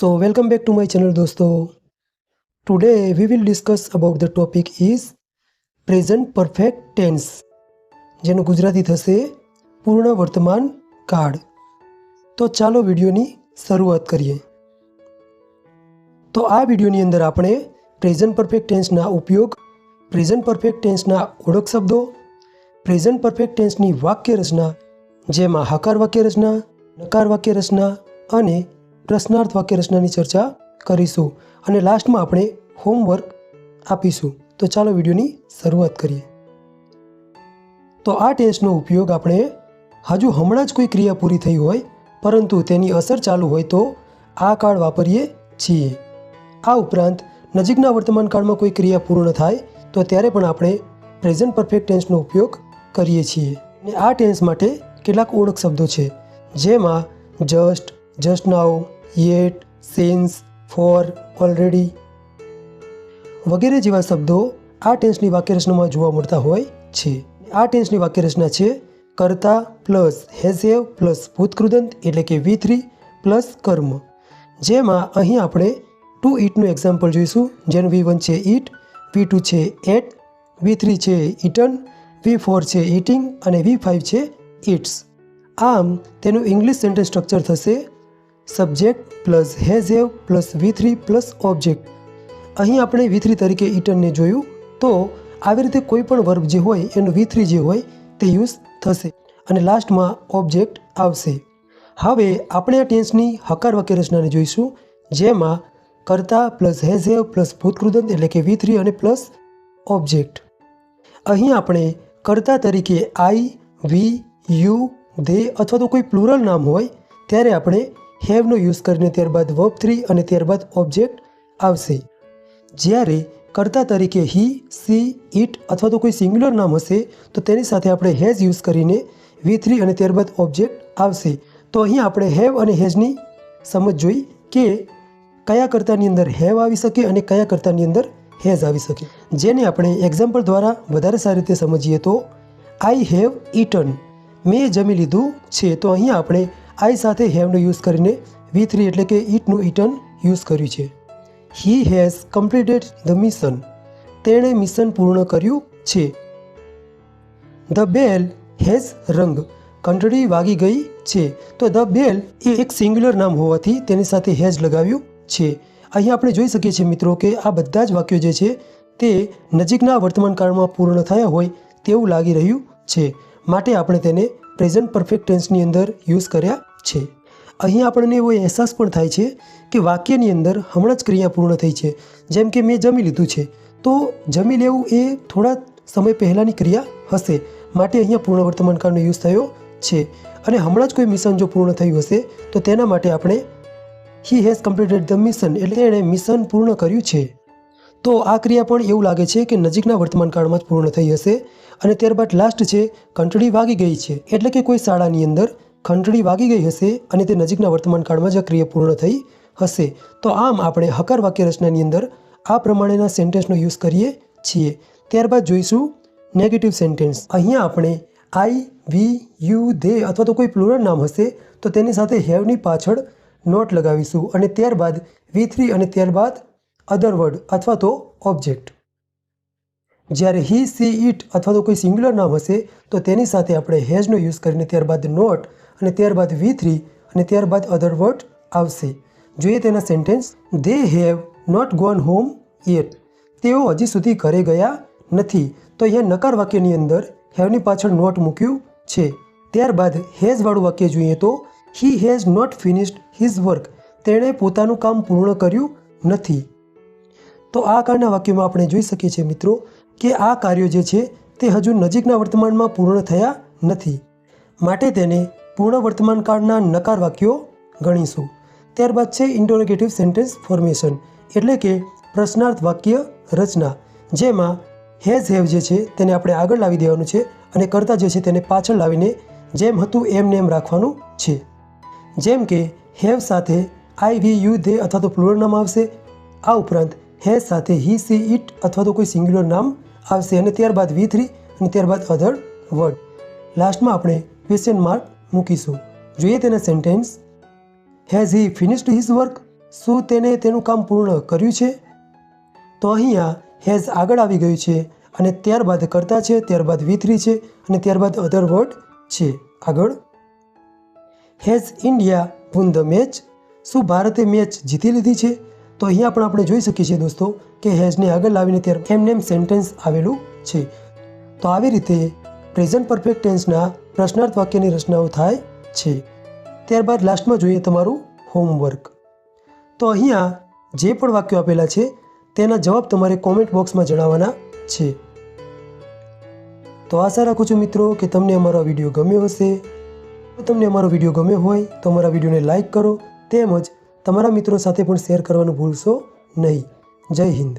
So, welcome back to my channel dosto. Today we will discuss about the topic is present perfect tense જેનું ગુજરાતી થશે પૂર્ણ વર્તમાન કાળ તો ચાલો વિડીયોની શરૂઆત કરીએ તો આ વિડીયોની અંદર આપણે પ્રેઝન્ટ પરફેક્ટ ટેન્સના ઉપયોગ પ્રેઝન્ટ પરફેક્ટ ટેન્સના ઓળખ શબ્દો પ્રેઝન્ટ પરફેક્ટ ટેન્સની વાક્ય રચના, જેમાં હકાર વાક્ય રચના, નકાર વાક્ય રચના અને પ્રશ્નાર્થ વાક્ય રચનાની ચર્ચા કરીશું અને લાસ્ટમાં આપણે હોમવર્ક આપીશું. તો ચાલો વિડીયોની શરૂઆત કરીએ. તો આ ટેસ્ટનો ઉપયોગ આપણે હજુ હમણાં જ કોઈ ક્રિયા પૂરી થઈ હોય, પરંતુ તેની અસર ચાલુ હોય તો આ કાળ વાપરીએ છીએ. આ ઉપરાંત, નજીકના વર્તમાન કાળમાં કોઈ ક્રિયા પૂર્ણ થાય, તો ત્યારે પણ આપણે પ્રેઝન્ટ પરફેક્ટ ટેન્સનો ઉપયોગ કરીએ છીએ. અને આ ટેન્સ માટે કેટલાક ઓળખ શબ્દો છે, જેમાં just just now yet, since, for, already વગેરે જેવા શબ્દો આ ટેન્સની વાક્યરચનામાં જોવા મળતા હોય છે. આ ટેન્સની વાક્યરચના છે કર્તા પ્લસ હેઝેવ પ્લસ ભૂતકૃદંત એટલે કે વી થ્રી પ્લસ કર્મ. જેમાં અહીં આપણે ટુ ઇટનું એક્ઝામ્પલ જોઈશું. જેનું વી વન છે ઇટ વી ટુ છે એટ, વી થ્રી છે ઇટન વી ફોર છે ઇટિંગ અને વી ફાઇવ છે ઇટ્સ આમ તેનું ઇંગ્લિશ સેન્ટેન્સ સ્ટ્રક્ચર થશે subject plus has have plus V three plus object. અહીં આપણે વી થ્રી તરીકે ઇટનને જોયું, તો આવી રીતે કોઈ પણ વર્બ જે હોય એનું વી થ્રી જે હોય તે યુઝ થશે અને લાસ્ટમાં ઓબ્જેક્ટ આવશે. હવે આપણે આ ટેન્સની હકાર વાક્ય રચનાને જોઈશું, જેમાં કર્તા પ્લસ હેઝ હેવ પ્લસ ભૂતકૃદંત એટલે કે વી થ્રી અને પ્લસ ઓબ્જેક્ટ. અહીં આપણે કર્તા તરીકે આઈ, વી, યુ, ધે અથવા તો કોઈ પ્લુરલ નામ હોય, ત્યારે આપણે હેવનો યુઝ કરીને ત્યારબાદ વર્બ થ્રી અને ત્યારબાદ ઓબ્જેક્ટ આવશે. જ્યારે કર્તા તરીકે હી, સી, ઇટ અથવા તો કોઈ સિંગ્યુલર નામ હશે, તો તેની સાથે આપણે હેઝ યુઝ કરીને વી થ્રી અને ત્યારબાદ ઓબ્જેક્ટ આવશે. તો અહીં આપણે હેવ અને હેઝની સમજ જોઈ કે કયા કર્તાની અંદર હેવ આવી શકે અને કયા કર્તાની અંદર હેઝ આવી શકે. જેને આપણે એક્ઝામ્પલ દ્વારા વધારે સારી રીતે સમજીએ તો આઈ હેવ ઇટન મેં જમી લીધું છે. તો અહીં આપણે આઈ સાથે હેવનો યુઝ કરીને વી થ્રી એટલે કે ઇટનું ઇટન યુઝ કર્યું છે. He has completed the mission. તેણે મિશન પૂર્ણ કર્યું છે. ધ બેલ હેઝ રંગ. ઘંટડી વાગી ગઈ છે. તો ધ બેલ એ એક સિંગ્યુલર નામ હોવાથી તેની સાથે હેઝ લગાવ્યું છે. અહીં આપણે જોઈ શકીએ છીએ મિત્રો કે આ બધા જ વાક્યો જે છે તે નજીકના વર્તમાન કાળમાં પૂર્ણ થયા હોય તેવું લાગી રહ્યું છે. માટે આપણે તેને પ્રેઝન્ટ પરફેક્ટ ટેન્સની અંદર યુઝ કર્યા છે. અહીં આપણને એવો અહેસાસ પણ થાય છે કે વાક્યની અંદર હમણાં જ ક્રિયા પૂર્ણ થઈ છે. જેમ કે મેં જમી લીધું છે. તો જમી લેવું એ થોડા સમય પહેલાંની ક્રિયા હશે. માટે અહીંયા પૂર્ણ વર્તમાન કાળનો યુઝ થયો છે. અને હમણાં જ કોઈ મિશન જો પૂર્ણ થયું હશે, તો તેના માટે આપણે he has completed the mission એટલે એણે મિશન પૂર્ણ કર્યું છે. તો આ ક્રિયા પણ એવું લાગે છે કે નજીકના વર્તમાન કાળમાં જ પૂર્ણ થઈ હશે અને ત્યારબાદ લાસ્ટ છે, ઘંટડી વાગી ગઈ છે. એટલે કે કોઈ શાળાની અંદર ઘંટડી વાગી ગઈ હશે અને તે નજીકના વર્તમાન કાળમાં જ ક્રિયા પૂર્ણ થઈ હશે. તો આમ આપણે હકાર વાક્ય રચનાની અંદર આ પ્રમાણેના સેન્ટેન્સનો યુઝ કરીએ છીએ. ત્યારબાદ જોઈશું નેગેટિવ સેન્ટેન્સ અહીંયા આપણે આઈ વી યુ ધે અથવા તો કોઈ પ્લુરલ નામ હશે તો તેની સાથે હેવની પાછળ નોટ લગાવીશું અને ત્યારબાદ વી થ્રી અને ત્યારબાદ અધર વર્ડ અથવા તો ઓબ્જેક્ટ જ્યારે હી સી ઇટ અથવા તો કોઈ સિંગ્યુલર નામ હશે તો તેની સાથે આપણે હેઝનો યુઝ કરીને ત્યારબાદ નોટ અને ત્યારબાદ વી થ્રી અને ત્યારબાદ અધર વર્ડ આવશે. જોઈએ તેના sentence they have not gone home yet તેઓ હજી સુધી ઘરે ગયા નથી. તો અહીંયા નકાર વાક્યની અંદર હેવની પાછળ નોટ મૂક્યું છે. ત્યારબાદ હેઝવાળું વાક્ય જોઈએ તો he has not finished his work તેણે પોતાનું કામ પૂર્ણ કર્યું નથી. તો આ કારના વાક્યમાં આપણે જોઈ શકીએ છીએ મિત્રો કે આ કાર્યો જે છે તે હજુ નજીકના વર્તમાનમાં પૂર્ણ થયા નથી. માટે તેને પૂર્ણ વર્તમાન કાળના નકાર વાક્યો ગણીશું. ત્યારબાદ છે ઇન્ટરોગેટિવ સેન્ટેન્સ ફોર્મેશન એટલે કે પ્રશ્નાર્થ વાક્ય રચના, જેમાં હેઝ હેવ જે છે તેને આપણે આગળ લાવી દેવાનું છે અને કરતા જે છે તેને પાછળ લાવીને જેમ હતું એમને એમ રાખવાનું છે. જેમ કે હેવ સાથે આઈ વી યુ ધે અથવા તો પ્લુરલ નામ આવશે. આ ઉપરાંત હેઝ સાથે હી સી ઇટ અથવા તો કોઈ સિંગ્યુલર નામ આવશે. અને ત્યારબાદ વી થ્રી અને ત્યારબાદ અધર વર્ડ લાસ્ટમાં આપણે ક્વેશ્ચન માર્ક મૂકીશું. જોઈએ તેના sentence has he finished his work શું તેને તેનું કામ પૂર્ણ કર્યું છે? તો અહીંયા હેઝ આગળ આવી ગયું છે અને ત્યારબાદ કરતા છે, ત્યારબાદ વિથરી થ્રી છે અને ત્યારબાદ અધર વર્ડ છે. આગળ. Has India won the match શું ભારતે મેચ જીતી લીધી છે? તો અહીંયા પણ આપણે જોઈ શકીએ છીએ દોસ્તો કે હેઝને આગળ લાવીને ત્યારે એમ નેમ સેન્ટેન્સ આવેલું છે. તો આવી રીતે પ્રેઝન્ટ પરફેક્ટ ટેન્સના પ્રશ્નાર્થ વાક્યની રચનાઓ થાય છે. ત્યારબાદ લાસ્ટમાં જોઈએ તમારું હોમવર્ક તો અહીંયા જે પણ વાક્યો આપેલા છે, તેના જવાબ તમારે કોમેન્ટ બોક્સમાં જણાવવાના છે. તો આશા રાખું છું મિત્રો કે તમને અમારો વીડિયો ગમ્યો હશે. તમને અમારો વીડિયો ગમ્યો હોય, તો અમારા વિડીયોને લાઇક કરો. તેમજ તમારા મિત્રો સાથે પણ શેર કરવાનું ભૂલશો નહીં. જય હિન્દ.